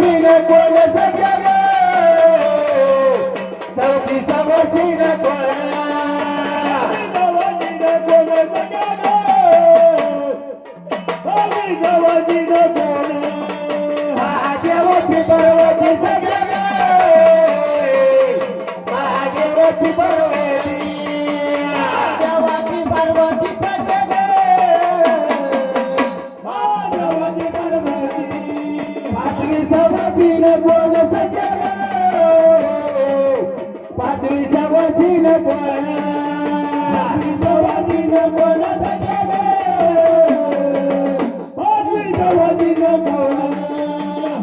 लक्ष्मी विष्णूची लक्ष्मी सखे ग इथं विष्णूची लक्ष्मी चौथी सवासीन कोण सख्या ग सवासीन कोण सख्या ग पाचवी सवासीन कोण पाचवी सवासीन कोण सख्या ग पाचवी सवासीन कोण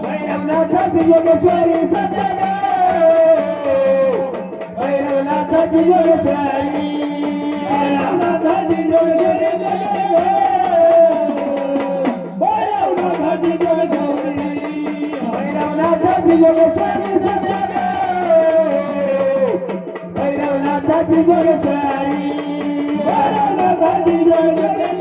भैरवनाथाची योगेश्वरी सख्या भैरवनाथाची योगेश्वरी भैरवनाथाची योगेश्वरी भैरवनाथाची गोरसाई भैरवनाथाची गोरसाई